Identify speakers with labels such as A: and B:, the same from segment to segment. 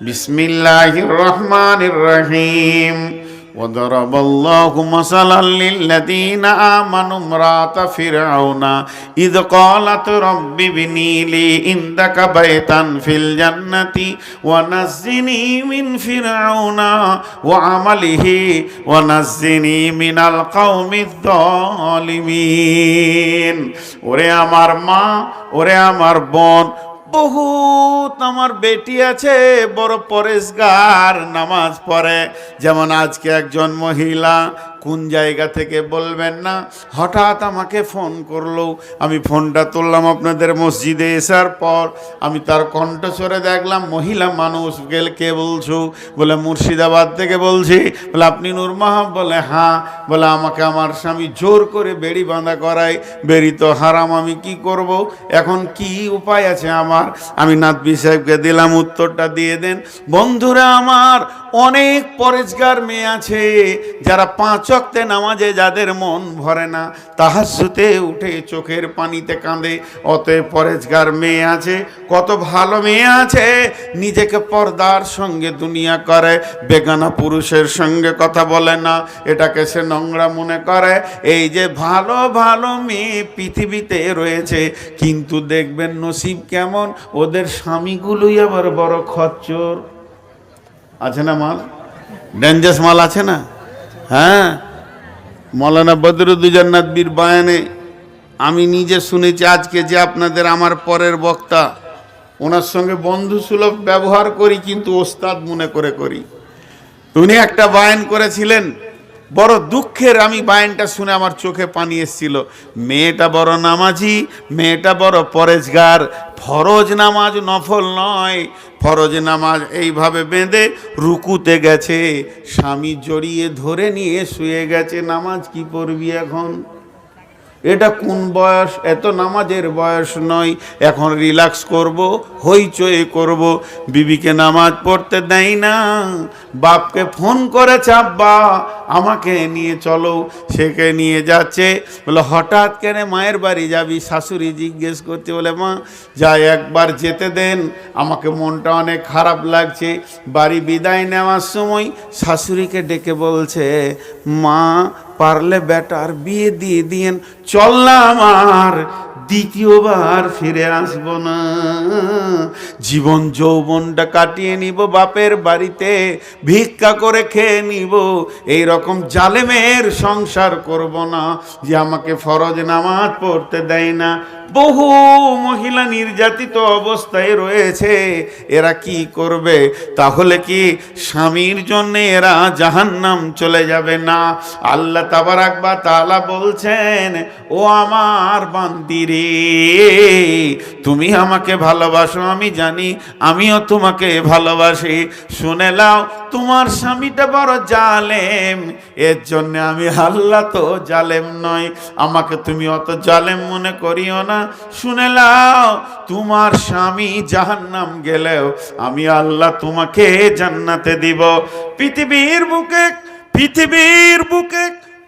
A: بسم الله الرحمن الرحيم وضرب الله مثلا للذين آمنوا امرأة فرعون إذ قالت رب ابني لي عندك بيتا في الجنة ونزني من فرعون وعمله ونزني من القوم الظالمين ওরে আমার মা ওরে আমার বোন বহুত আমার বেটি আছে বড় পরেশগার নামাজ পড়ে। যেমন আজকে একজন মহিলা কোন জায়গা থেকে বলবেন না? হঠাৎ আমাকে ফোন করল। আমি ফোনটা তুললাম আপনাদের মসজিদে এসার পর। আমি তার কণ্ঠস্বরে দেখলাম, মহিলা মানুষ, গেল কে বলছো? বলে, মুর্শিদাবাদ থেকে বলছি। বলে, আপনি নূর মাহাব? বলে হ্যাঁ। বলে, আমাকে আমার স্বামী জোর করে বেড়ি বাঁধা করায়। বেড়ি তো হারাম, আমি কি করব? এখন কি উপায় আছে আমার? আমি নাতবি সাহেবকে দিলাম, উত্তরটা দিয়ে দেন। বন্ধুরা আমার, অনেক পরেজগার মেয়ে আছে, যারা পাঁচ অক্তে নামাজে যাদের মন ভরে না তাহাজুতে উঠে চোখের পানিতে কাঁদে। অতএব পরেজগার মেয়ে আছে, কত ভালো মেয়ে আছে, নিজেকে পর্দার সঙ্গে দুনিয়া করে, বেগানা পুরুষের সঙ্গে কথা বলে না, এটাকে সে নোংরা মনে করে। এই যে ভালো ভালো মেয়ে পৃথিবীতে রয়েছে, কিন্তু দেখবেন নসিব কেমন, ওদের স্বামীগুলোই আবার বড় খচ্চর। আছে না মাল? ডেঞ্জাস মাল আছে না? হ্যাঁ? মৌলানা বদরুদ্দুজান্নাত বীর বায়ানে আমি নিজে শুনেছি, আজকে যে আপনাদের আমার পরের বক্তা, ওনার সঙ্গে বন্ধু সুলভ ব্যবহার করি, কিন্তু ওস্তাদ মনে করে করি। উনি একটা বায়ান করেছিলেন বড় দুঃখের আমি বায়নটা শুনে আমার চোখে পানি এসছিল। মেয়েটা বড় নামাজি, মেয়েটা বড় পরেজগার। ফরজ নামাজ নফল নয়। ফরজ নামাজ এইভাবে বেঁধে রুকুতে গেছে। স্বামী জড়িয়ে ধরে নিয়ে শুয়ে গেছে। নামাজ কি পড়বি এখন? এটা কোন বয়স? এত নামাজের বয়স নয়। এখন রিল্যাক্স করব, হইচই করব। বিবিকে নামাজ পড়তে দেয় না। বাপকে ফোন করেছে, আব্বা, আমাকে নিয়ে চলো। সেকে নিয়ে যাচ্ছে। বলে, হঠাৎ কেন মায়ের বাড়ি যাবি? শাশুড়ি জিজ্ঞেস করতে বলে, মা, যাই একবার যেতে দেন। আমাকে মনটা অনেক খারাপ লাগছে। বাড়ি বিদায় নেওয়ার সময় শাশুড়িকে ডেকে বলছে, মা পারলে বেটার বিয়ে দিয়ে দিয়েন। চল না আমার, দ্বিতীয়বার ফিরে আসব না। জীবন যৌবনটা কাটিয়ে নিব, বাপের বাড়িতে ভিক্ষা করে খেয়ে নিব। এই রকম জালেমের সংসার করব না, যে আমাকে ফরজ নামাজ পড়তে দেয় না। বহু মহিলা নির্যাতিত অবস্থায় রয়েছে, এরা কি করবে? তাহলে কি স্বামীর জন্য এরা জাহান্নাম চলে যাবে না? আল্লাহ তাবারাক বা তালা বলছেন, ও আমার বান্দিরে, তুমি আমাকে ভালোবাসো, আমি জানি, আমিও তোমাকে ভালোবাসি। শুনে লাও তোমার স্বামীটা বড় জালেম, এর জন্য আমি আল্লাহ তো জালেম নয় আমাকে তুমি অত জালেম মনে করিও না। শুনে লাও তোমার স্বামী জাহান্নাম গেলেও আমি আল্লাহ তোমাকে জান্নাতে দিব। পৃথিবীর বুকে পৃথিবীর বুকে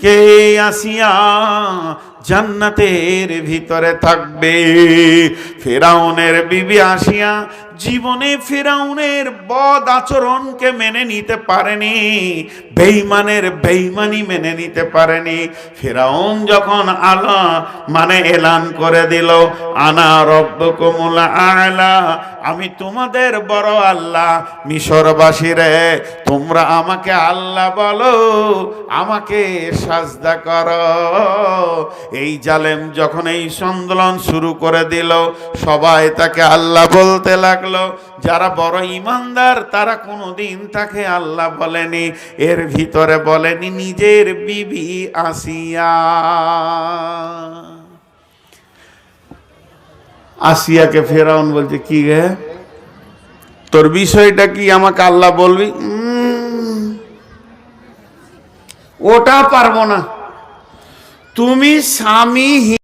A: কে আসিয়া জান্নাতের ভিতরে থাকবে? ফেরাউনের বিবি আসিয়া জীবনে ফেরাউনের বদ আচরণকে মেনে নিতে পারেনি বেইমানের বেইমানি মেনে নিতে পারেনি। ফেরাউন যখন আলা মানে এলান করে দিল, আনা রব্বকুমুল আলা, আমি তোমাদের বড় আল্লাহ মিশরবাসী রে তোমরা আমাকে আল্লাহ বলো, আমাকে সাজদা করো। এই জালেম যখন এই সন্দোলন শুরু করে দিল, সবাই তাকে আল্লাহ বলতে লাগল। থাকল যারা বড় ইমানদার, তারা কোনো দিন তাকে আল্লাহ বলেনি। এর ভিতরে বলেনি, নিজের বিবি আসিয়া। আসিয়াকে ফেরাউন বলছে, কি গে তোর বিষয়টা কি আমাকে আল্লাহ বলবি? ওটা পারব না। তুমি স্বামী